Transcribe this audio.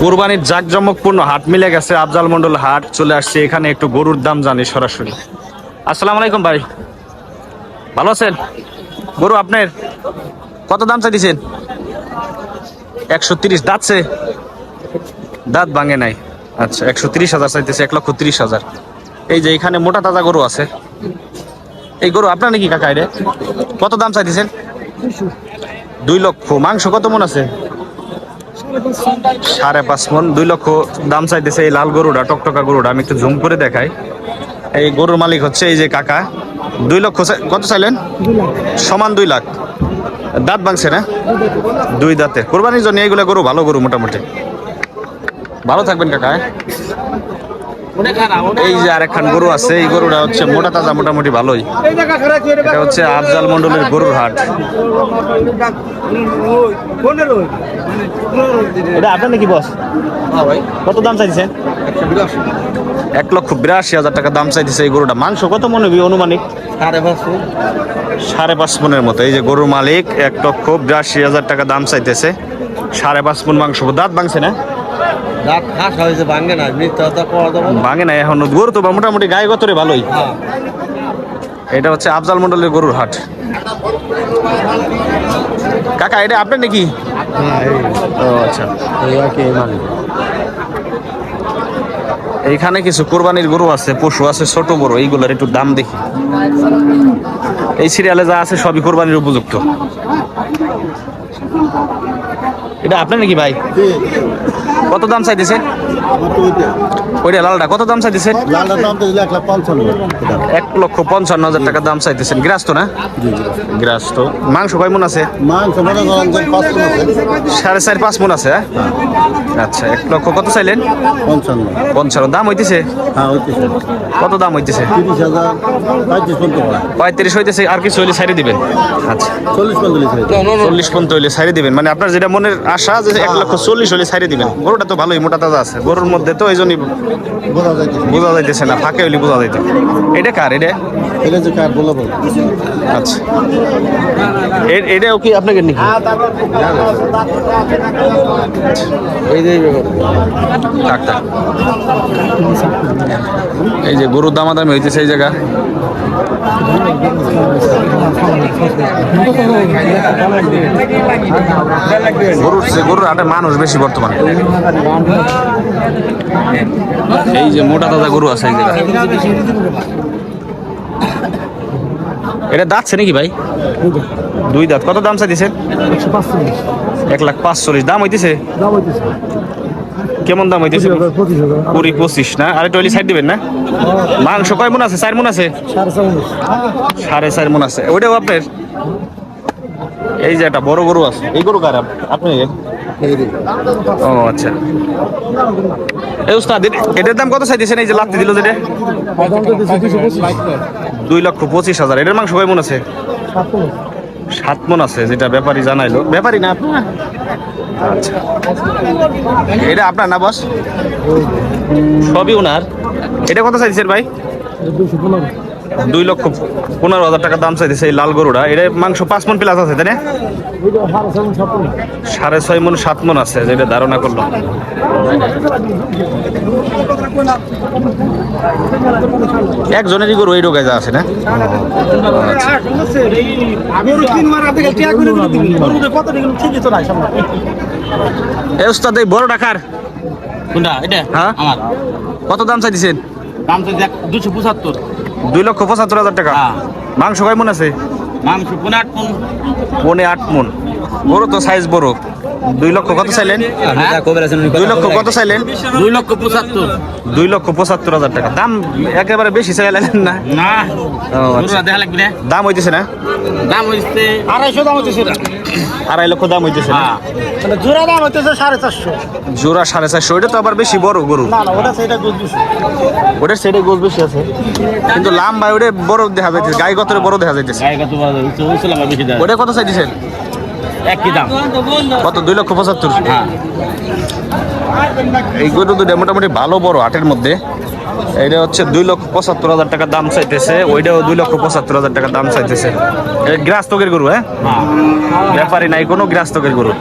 কোরবানির জাকজমকপূর্ণ হাট মিলে গেছে। আফজাল মন্ডল হাট, চলে আসছে এখানে একটু গরুর দাম জানি সরাসরি। আসসালামু আলাইকুম ভাই। ভালো আছেন? গরু আপনার? কত দাম চাইছেন একশো তিরিশ দাঁতছে। দাঁত ভাঙে নাই। আচ্ছা একশো তিরিশ হাজার চাইতেছে, এক লক্ষ তিরিশ হাজার। এই যে এখানে মোটা তাজা গরু আছে। এই গরু আপনার নাকি কাকা রে কত দাম চাইতেছেন? দুই লক্ষ। মাংস কত মন আছে? সাড়ে পাঁচ মন, দুই লক্ষ দাম চাইতেছে এই লাল গরুটা, টকটকা গরুটা। আমি একটু জুম করে দেখাই। এই গরুর মালিক হচ্ছে এই যে কাকা। দুই লক্ষ কত চাইলেন? সমান দুই লাখ। দাঁত ভাঙছে না? দুই দাঁতে। কোরবানির জন্য এইগুলো গরু ভালো গরু মোটামুটি। ভালো থাকবেন কাকা হ্যাঁ? এই যে আরেকখান গরু আছে এই গরুটা হচ্ছে মোটা তাজা মোটামুটি ভালোই। এটা হচ্ছে আফজাল মন্ডলের গরুর হাট। এটা আপনার নাকি বস? কত দাম চাইছেন এক লক্ষ বিরাশি হাজার টাকা দাম চাইতেছে এই গরুটা। মাংস কত মনে হবে অনুমানিক সাড়ে পাঁচ মনের মতো। এই যে গরুর মালিক এক লক্ষ বিরাশি হাজার টাকা দাম চাইতেছে। সাড়ে পাঁচ মন মাংস। দাঁত ভাঙছে না? দাঁত ফাঁস হয়েছে ভাঙে না মৃত্যু করা যাবে ভাঙে না এখন গরু তো মোটামুটি গায়ে গতরে ভালোই। হ্যাঁ। এটা হচ্ছে আফজাল মন্ডলের গরুর হাট। কাকা এটা আপনার নাকি? ও আচ্ছা। এইখানে কিছু কোরবানির গরু আছে পশু আছে ছোট বড় এইগুলোর একটু দাম দেখি। এই সিরিয়ালে যা আছে সবই কোরবানির উপযুক্ত। এটা আপনার নাকি ভাই? কত দাম চাইতেছে? ওইটা লালটা কত দাম চাইতেছে? তো দিলে এক লক্ষ পঞ্চান্ন হাজার টাকা দাম চাইতেছেন। গ্রাস্ত না? গ্রাস্ত। মাংস কয় মন আছে? সাড়ে চার পাঁচ মন আছে হ্যাঁ? আচ্ছা এক লক্ষ কত চাইলেন? পঞ্চান্ন। দাম হইতেছে? হ্যাঁ কত দাম হইতেছে? পঁয়ত্রিশ হইতেছে আর কিছু হইলে সাইডে দিবেন। আচ্ছা। চল্লিশ পঞ্চল্লিশ হইলে সাইডে দিবেন। মানে আপনার যেটা মনের আশা যে এক লক্ষ চল্লিশ হইলে সাইডে দিবেন। গরুটা তো ভালোই মোটা তাজা আছে। গরুর মধ্যে তো এই জন্যই বোঝা যাইতেছে না ফাঁকে হইলে বোঝা যাইতে। এটা কার? এটা? এটা যে কার? বলে বল। আচ্ছা। এটাও কি আপনাকে নাকি? এই যে গরুর দামাদামি হইতেছে এই জায়গা। গরুর চেয়ে গরুর হাটে মানুষ বেশি বর্তমানে। এই যে মোটা তাজা গরু আছে এই জায়গায়। এটা দাঁতছে নাকি ভাই? দুই দাঁত। কত দাম চাইতেছেন এক লাখ পাঁচচল্লিশ। দাম হইতেছে। কেমন দাম হইতেছে? কুড়ি পঁচিশ না? আর টয়লি সাইড দিবেন না? মাংস কয় মন আছে? চার মন আছে? সাড়ে চার মন আছে। ওইটাও আপনার? এই যে একটা বড় গরু আছে। এই গরু কার আপনি? ও আচ্ছা। এই উস্তাদ এট- এটার দাম কত চাইতেছেন? এই যে লাত্তি দিল যেটা? দুই লক্ষ পঁচিশ হাজার। এটার মাংস কয় মন আছে? সাত মন আছে, যেটা ব্যাপারী জানাইলো। ব্যাপারী না? আপনার আচ্ছা। এটা আপনার না, বস? সবই ওনার। এটা কত চাইছেন ভাই? দুই লক্ষ পনেরো হাজার টাকা দাম চাইতেছে এই লাল গরুটা। এটা মাংস পাঁচ মন প্লাস আছে তাই না? সাড়ে ছয় মন সাত মন আছে যেটা ধারণা করল। একজনেরই গরু এই রোগে যা আছে না? এ উস্তাদ এই বড় টাকার কোনটা? এটা? হ্যাঁ? আমার। কত দাম চাইতেছেন? দাম দেখ দুশো পঁচাত্তর। দুই লক্ষ পঁচাত্তর হাজার টাকা। হ্যাঁ। মাংস কয় মন আছে? মাংস পনেরো আট মন। পোনে আট মন। বড় তো সাইজ বড়। দুই লক্ষ কত চাইলেন? দুই লক্ষ কত চাইলেন? দুই লক্ষ পঁচাত্তর। দুই লক্ষ পঁচাত্তর হাজার টাকা। দাম একেবারে বেশি চাইলেন না। না। ও, আচ্ছা। না। দাম হইতেছে না? দাম হচ্ছে আড়াইশো দাম সেটা আড়াই লক্ষ দাম হইতেছে না? হ্যাঁ। জোড়া দাম হইতেছে সাড়ে চারশো। জোড়া সাড়ে চারশো। ওইটা তো আবার বেশি বড় গরু। না না ওটা সেটা দুধ দুশো ওটার সেটা গোল বেশি আছে। কিন্তু লাম্বা ওটা বড় দেখা যাইতেছে। গায়ে গতরে বড় দেখা যাইতেছে। বেশি ওটা কত চাইতেছেন? একই দাম। কত? দুই লক্ষ পঁচাত্তর। হ্যাঁ। এই গরু দুটো মোটামুটি ভালো বড় হাটের মধ্যে। এটা হচ্ছে দুই লক্ষ পঁচাত্তর হাজার টাকা দাম চাইতেছে। ওইটাও দুই লক্ষ পঁচাত্তর হাজার টাকা দাম চাইতেছে। গ্রাস্তকের গরু হ্যাঁ? হ্যাঁ। ব্যাপারই নাই কোনো গ্রাস্তকের গরু।